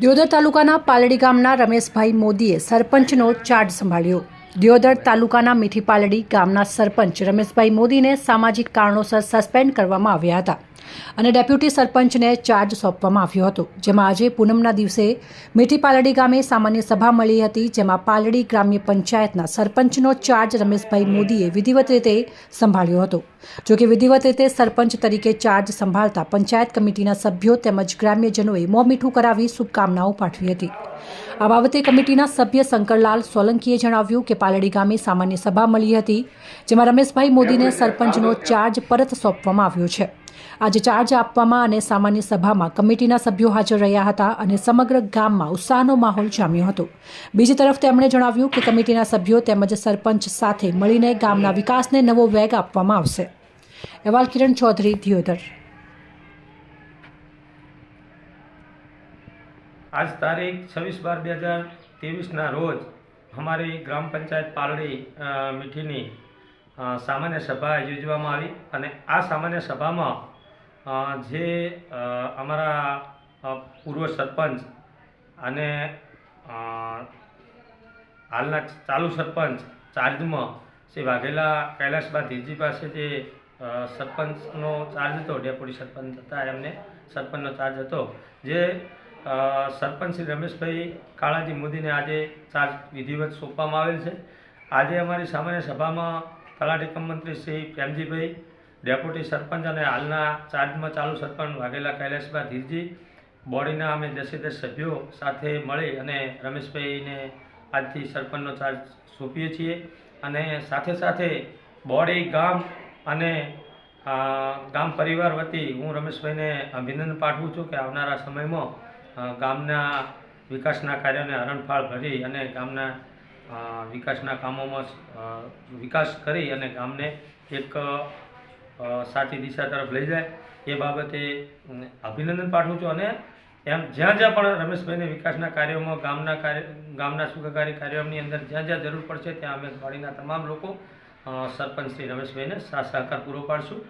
દિયોદર તાલુકાના પાલડી ગામના રમેશભાઈ મોદીએ સરપંચનો ચાર્જ સંભાળ્યો. દિયોદર તાલુકાના મીઠીપાલડી ગામના સરપંચ રમેશભાઈ મોદીને સામાજિક કારણોસર સસ્પેન્ડ કરવામાં આવ્યા હતા અને ડેપ્યુટી સરપંચને ચાર્જ સોંપવામાં આવ્યો હતો. જેમાં આજે પૂનમના દિવસે મીઠીપાલડી ગામે સામાન્ય સભા મળી હતી, જેમાં પાલડી ગ્રામ્ય પંચાયતના સરપંચનો ચાર્જ રમેશભાઈ મોદીએ વિધિવત રીતે સંભાળ્યો હતો. જો કે વિધિવત રીતે સરપંચ તરીકે ચાર્જ સંભાળતા પંચાયત કમિટીના સભ્યો તેમજ ગ્રામ્યજનોએ મોં મીઠું કરાવી શુભકામનાઓ પાઠવી હતી. આ બાબતે કમિટીના સભ્ય શંકરલાલ સોલંકીએ જણાવ્યું કે પાલડી ગામે સામાન્ય સભા મળી હતી, જેમાં રમેશભાઈ મોદીને સરપંચનો ચાર્જ પરત સોંપવામાં આવ્યો છે. આજે ચાર્જ આપવામાં અને સામાન્ય સભામાં કમિટીના સભ્યો હાજર રહ્યા હતા અને સમગ્ર ગામમાં ઉત્સાહનો માહોલ જામ્યો હતો. બીજી તરફ તેમણે જણાવ્યું કે કમિટીના સભ્યો તેમજ સરપંચ સાથે મળીને ગામના વિકાસને નવો વેગ આપવામાં આવશે. અહેવાલ કિરણ ચૌધરી દિયોદર આજ તારીખ છવ્વીસ બાર બે હજાર ત્રેવીસના રોજ અમારી ગ્રામ પંચાયત પાલડી મીઠીની સામાન્ય સભા યોજવામાં આવી અને આ સામાન્ય સભામાં જે અમારા પૂર્વ સરપંચ અને હાલના ચાલુ સરપંચ ચાર્જમાં શ્રી વાઘેલા કૈલાસબા ધીરજી પાસે જે સરપંચનો ચાર્જ હતો, ડેપ્યુટી સરપંચ હતા એમને, સરપંચનો ચાર્જ હતો, જે સરપંચ શ્રી રમેશભાઈ કાળાજી મોદીને આજે ચાર્જ વિધિવત સોંપવામાં આવેલ છે. આજે અમારી સામાન્ય સભામાં તલાટી કમ મંત્રી શ્રી પ્રેમજીભાઈ, ડેપ્યુટી સરપંચ અને હાલના ચાર્જમાં ચાલુ સરપંચ વાઘેલા કૈલાસભાઈ ધીરજી, બોડીના અમે દસે દસ સભ્યો સાથે મળી અને રમેશભાઈને આજથી સરપંચનો ચાર્જ સોંપીએ છીએ. અને સાથે સાથે બોડી, ગામ અને ગામ પરિવાર વતી હું રમેશભાઈને અભિનંદન પાઠવું છું કે આવનારા સમયમાં ગામના વિકાસના કાર્યોને હરણફાળ ભરી અને ગામના વિકાસના કામોમાં વિકાસ કરી અને ગામને એક સાચી દિશા તરફ લઈ જાય. એ બાબતે અભિનંદન પાઠવું છું અને એમ જ્યાં જ્યાં પણ રમેશભાઈને વિકાસના કાર્યોમાં, ગામના કાર્ય, ગામના સુખકારી કાર્યોની અંદર જ્યાં જ્યાં જરૂર પડશે, ત્યાં અમે વાડીના તમામ લોકો સરપંચ શ્રી રમેશભાઈને સાથ સહકાર પૂરો પાડશું.